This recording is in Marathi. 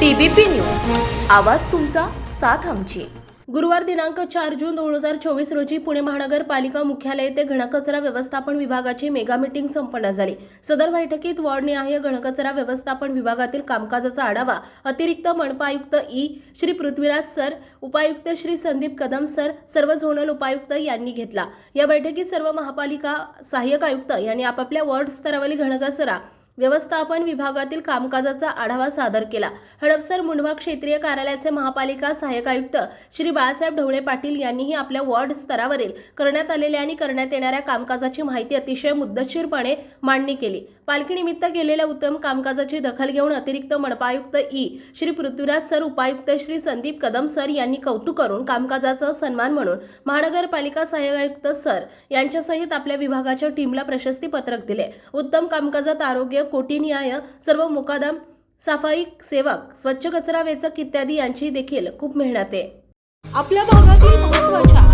TBP news. आवाज तुमचा साथ आमची. गुरुवार दिनांक चार जून दोन हजार चोवीस रोजी पुणे महानगरपालिका मुख्यालय येथे घनकचरा व्यवस्थापन विभागाची मेगा मीटिंग संपन्न झाली. सदर बैठकीत वॉर्डनिहाय घनकचरा व्यवस्थापन विभागातील कामकाजाचा आढावा अतिरिक्त मनपा आयुक्त ई. श्री पृथ्वीराज सर उपायुक्त श्री संदीप कदम सर सर्व झोनल उपायुक्त यांनी घेतला. या बैठकीत सर्व महापालिका सहाय्यक आयुक्त यांनी आपापल्या वॉर्ड स्तरावरील घनकचरा व्यवस्थापन विभागातील कामकाजाचा आढावा सादर केला. हडपसर मुंढवा क्षेत्रीय कार्यालयाचे महापालिका सहाय्यक आयुक्त श्री बाळासाहेब ढवळे पाटील यांनीही आपल्या वॉर्ड स्तरावरील करण्यात आलेल्या आणि करण्यात येणाऱ्या कामकाजाची माहिती अतिशय मुद्दतशीरपणे मांडणी केली. पालखीनिमित्त केलेल्या उत्तम कामकाजाची दखल घेऊन अतिरिक्त मनपा आयुक्त ई. श्री पृथ्वीराज सर उपायुक्त श्री संदीप कदम सर यांनी कौतुक करून कामकाजाचा सन्मान म्हणून महानगरपालिका सहाय्यक आयुक्त सर यांच्यासहित आपल्या विभागाच्या टीमला प्रशस्ती पत्रक दिले. उत्तम कामकाजात आरोग्य कोटीन्याय सर्व मुकादम सफाई सेवक स्वच्छ कचरा वेचक इत्यादी यांची देखील खूप मेहनत आहे. आपल्या भागातील महत्त्वाच्या